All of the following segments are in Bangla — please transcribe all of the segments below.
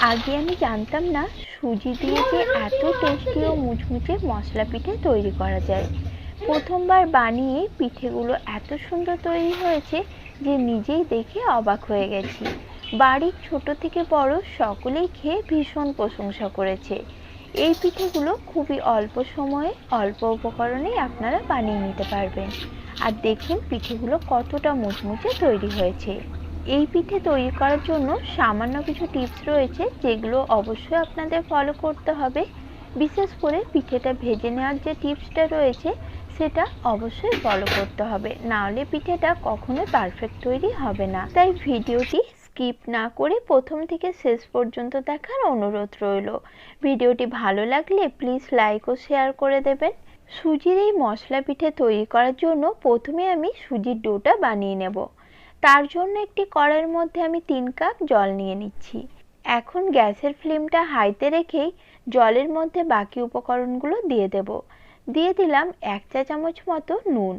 আগে আমি জানতাম না সুজি দিয়ে যে এত টেস্টি ও মুচমুচে মশলা পিঠে তৈরি করা যায়। প্রথমবার বানিয়ে পিঠেগুলো এত সুন্দর তৈরি হয়েছে যে নিজেই দেখে অবাক হয়ে গেছি। বাড়ির ছোট থেকে বড় সকলেই খেয়ে ভীষণ প্রশংসা করেছে। এই পিঠেগুলো খুবই অল্প সময়ে, অল্প উপকরণে আপনারা বানিয়ে নিতে পারবেন। আর দেখুন পিঠেগুলো কতটা মুচমুচে তৈরি হয়েছে। এই পিঠে তৈরি করার জন্য সামান্য কিছু টিপস রয়েছে, যেগুলো অবশ্যই আপনাদের ফলো করতে হবে। বিশেষ করে পিঠেটা ভেজে নেওয়ার যে টিপসটা রয়েছে, সেটা অবশ্যই ফলো করতে হবে। না হলে পিঠেটা কখনোই পারফেক্ট তৈরি হবে না। তাই ভিডিওটি স্কিপ না করে প্রথম থেকে শেষ পর্যন্ত দেখার অনুরোধ রইল। ভিডিওটি ভালো লাগলে প্লিজ লাইক ও শেয়ার করে দেবেন। সুজির এই মশলা পিঠে তৈরি করার জন্য প্রথমে আমি সুজির ডোটা বানিয়ে নেব। তার জন্য একটি কড়াইয়ের মধ্যে আমি তিন কাপ জল নিয়ে নিচ্ছি। এখন গ্যাসের ফ্লেমটা হাইতে রেখেই জলের মধ্যে বাকি উপকরণগুলো দিয়ে দেব। দিয়ে দিলাম এক চা চামচ মতো নুন।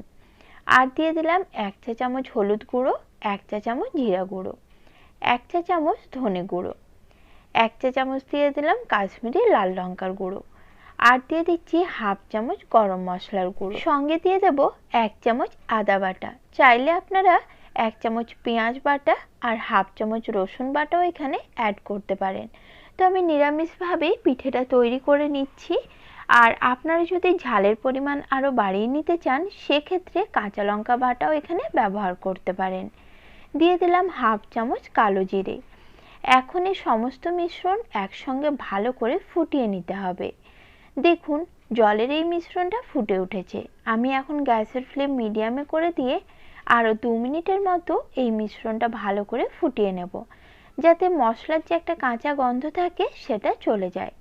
আর দিয়ে দিলাম এক চা চামচ হলুদ গুঁড়ো, এক চা চামচ জিরা গুঁড়ো, এক চা চামচ ধনে গুঁড়ো, এক চা চামচ দিয়ে দিলাম কাশ্মীরি লাল লঙ্কার গুঁড়ো, আর দিয়ে দিচ্ছি হাফ চামচ গরম মশলার গুঁড়ো। সঙ্গে দিয়ে দেব এক চামচ আদা বাটা। চাইলে আপনারা এক চামচ পেঁয়াজ বাটা আর হাফ চামচ রসুন বাটাও এখানে অ্যাড করতে পারেন। তো আমি নিরামিষভাবেই পিঠেটা তৈরি করে নিচ্ছি। আর আপনারা যদি ঝালের পরিমাণ আরও বাড়িয়ে নিতে চান, সেক্ষেত্রে কাঁচা লঙ্কা বাটাও এখানে ব্যবহার করতে পারেন। দিয়ে দিলাম হাফ চামচ কালো জিরে। এখন এই সমস্ত মিশ্রণ একসঙ্গে ভালো করে ফুটিয়ে নিতে হবে। দেখুন, জলের এই মিশ্রণটা ফুটে উঠেছে। আমি এখন গ্যাসের ফ্লেম মিডিয়ামে করে দিয়ে আরও দু মিনিটের মতো এই মিশ্রণটা ভালো করে ফুটিয়ে নেব, যাতে মশলার যে একটা কাঁচা গন্ধ থাকে সেটা চলে যায়।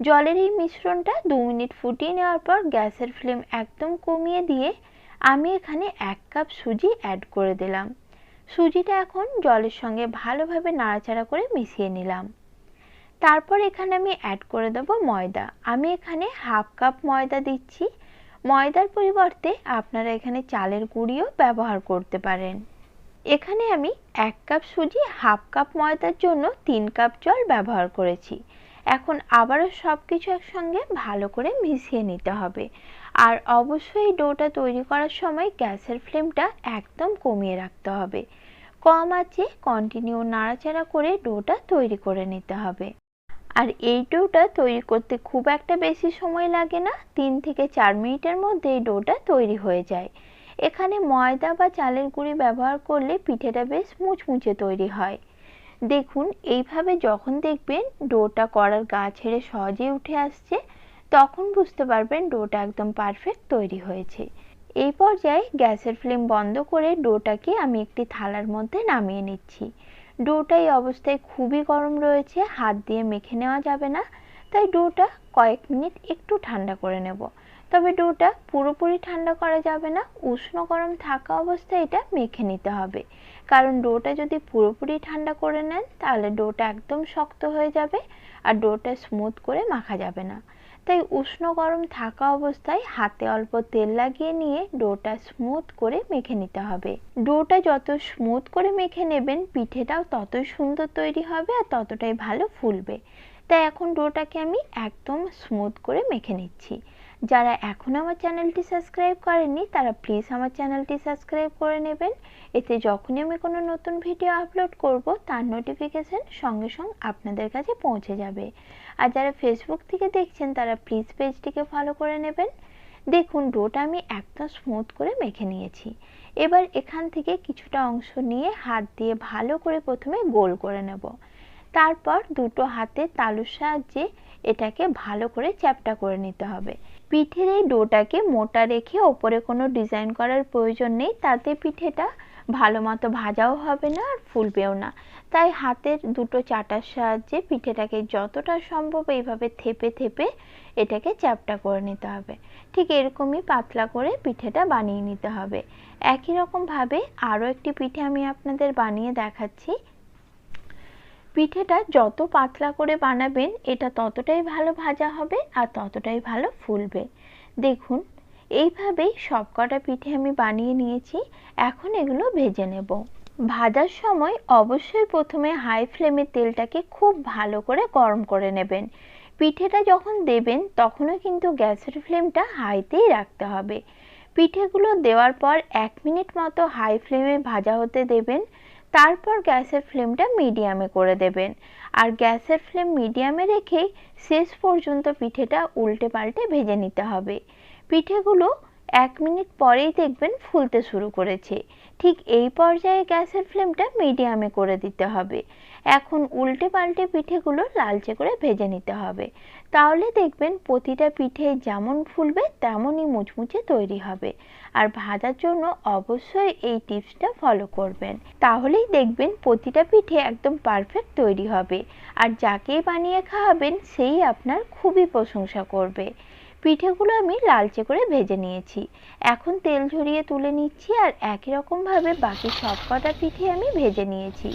জলের এই মিশ্রণটা দু মিনিট ফুটিয়ে নেওয়ার পর গ্যাসের ফ্লেম একদম কমিয়ে দিয়ে আমি এখানে এক কাপ সুজি অ্যাড করে দিলাম। সুজিটা এখন জলের সঙ্গে ভালোভাবে নাড়াচাড়া করে মিশিয়ে নিলাম। তারপর এখানে আমি অ্যাড করে দেব ময়দা। আমি এখানে হাফ কাপ ময়দা দিচ্ছি। ময়দার পরিবর্তে আপনারা এখানে চালের গুঁড়িও ব্যবহার করতে পারেন। এখানে আমি এক কাপ সুজি, হাফ কাপ ময়দার জন্য তিন কাপ জল ব্যবহার করেছি। এখন আবারও সব কিছু একসঙ্গে ভালো করে মিশিয়ে নিতে হবে। আর অবশ্যই ডোটা তৈরি করার সময় গ্যাসের ফ্লেমটা একদম কমিয়ে রাখতে হবে। কম আছে কন্টিনিউ নাড়াচাড়া করে ডোটা তৈরি করে নিতে হবে। আর এই ডোটা তৈরি করতে খুব একটা বেশি সময় লাগে না, তিন থেকে চার মিনিটের মধ্যে এই ডোটা তৈরি হয়ে যায়। এখানে ময়দা বা চালের গুঁড়ি ব্যবহার করলে পিঠেটা বেশ মুচমুচে তৈরি হয়। দেখুন, এইভাবে যখন দেখবেন ডোটা করার গা ছেড়ে সহজেই উঠে আসছে, তখন বুঝতে পারবেন ডোটা একদম পারফেক্ট তৈরি হয়েছে। এই পর্যায়ে গ্যাসের ফ্লেম বন্ধ করে ডোটাকে আমি একটি থালার মধ্যে নামিয়ে নিচ্ছি। ডোটা এই অবস্থায় খুবই গরম রয়েছে, হাত দিয়ে মেখে নেওয়া যাবে না, তাই ডোটা কয়েক মিনিট একটু ঠান্ডা করে নেব। তবে ডোটা পুরোপুরি ঠান্ডা করা যাবে না, উষ্ণ গরম থাকা অবস্থায় এটা মেখে নিতে হবে। কারণ ডোটা যদি পুরোপুরি ঠান্ডা করে নেন, তাহলে ডোটা একদম শক্ত হয়ে যাবে আর ডোটা স্মুথ করে মাখা যাবে না। তাই উষ্ণ গরম থাকা অবস্থায় হাতে অল্প তেল লাগিয়ে নিয়ে ডোটা স্মুথ করে মেখে নিতে হবে। ডোটা যত স্মুথ করে মেখে নেবেন, পিঠেটাও তত সুন্দর তৈরি হবে আর ততটাই ভালো ফুলবে। তাই এখন ডোটাকে আমি একদম স্মুথ করে মেখে নিচ্ছি। যারা এখন আমার চ্যানেলটি সাবস্ক্রাইব করেননি, তারা প্লিজ আমার চ্যানেলটি সাবস্ক্রাইব করে নেবেন। এতে যখনই আমি কোনো নতুন ভিডিও আপলোড করব, তার নোটিফিকেশান সঙ্গে সঙ্গে আপনাদের কাছে পৌঁছে যাবে। আর যারা ফেসবুক থেকে দেখছেন, তারা প্লিজ পেজটিকে ফলো করে নেবেন। দেখুন ডোটা আমি একদম স্মুথ করে মেখে নিয়েছি। এবার এখান থেকে কিছুটা অংশ নিয়ে হাত দিয়ে ভালো করে প্রথমে গোল করে নেব। তারপর দুটো হাতে তালুর সাহায্যে এটাকে ভালো করে চ্যাপটা করে নিতে হবে। পিঠের এই ডোটাকে মোটা রেখে ওপরে কোনো ডিজাইন করার প্রয়োজন নেই, তাতে পিঠেটা ভালো মতো ভাজাও হবে না আর ফুলবেও না। তাই হাতের দুটো চাটার সাহায্যে পিঠেটাকে যতটা সম্ভব এইভাবে থেপে থেপে এটাকে চ্যাপটা করে নিতে হবে। ঠিক এরকমই পাতলা করে পিঠেটা বানিয়ে নিতে হবে। একই রকমভাবে আরও একটি পিঠে আমি আপনাদের বানিয়ে দেখাচ্ছি। পিঠেটা যত পাতলা করে বানাবেন, এটা ততটাই ভালো ভাজা হবে আর ততটাই ভালো ফুলবে। দেখুন, এইভাবেই সবকটা পিঠে আমি বানিয়ে নিয়েছি, এখন এগুলো ভেজে নেব। ভাজার সময় অবশ্যই প্রথমে হাই ফ্লেমে তেলটাকে খুব ভালো করে গরম করে নেবেন। পিঠেটা যখন দেবেন, তখনও কিন্তু গ্যাসের ফ্লেমটা হাইতেই রাখতে হবে। পিঠেগুলো দেওয়ার পর এক মিনিট মতো হাই ফ্লেমে ভাজা হতে দেবেন। তারপর গ্যাসের ফ্লেমটা মিডিয়ামে করে দেবেন। আর গ্যাসের ফ্লেম মিডিয়ামে রেখেই শেষ পর্যন্ত পিঠেটা উল্টে পাল্টে ভেজে নিতে হবে। পিঠেগুলো এক মিনিট পরেই দেখবেন ফুলতে শুরু করেছে। ঠিক এই পর্যায়ে গ্যাসের ফ্লেমটা মিডিয়ামে করে দিতে হবে। এখন উল্টে পাল্টে পিঠেগুলো লালচে করে ভেজে নিতে হবে। তাহলে দেখবেন প্রতিটা পিঠে যেমন ফুলবে, তেমনই মুচমুচে তৈরি হবে। আর ভাজার জন্য অবশ্যই এই টিপসটা ফলো করবেন। তাহলেই দেখবেন প্রতিটা পিঠে একদম পারফেক্ট তৈরি হবে। আর যাকেই বানিয়ে খাওয়াবেন, সেই আপনার খুবই প্রশংসা করবে। পিঠেগুলো আমি লালচে করে ভেজে নিয়েছি। এখন তেল ঝরিয়ে তুলে নিচ্ছি আর একই রকমভাবে বাকি সব কটা পিঠে আমি ভেজে নিয়েছি।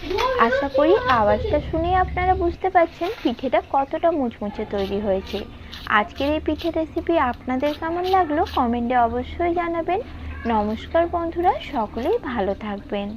আশা করি আওয়াজটা শুনে আপনারা বুঝতে পারছেন পিঠেটা কতটা মুচমুচে তৈরি হয়েছে। আজকের এই পিঠে রেসিপি আপনাদের কেমন লাগল কমেন্টে অবশ্যই জানাবেন। নমস্কার বন্ধুরা, সকলেই ভালো থাকবেন।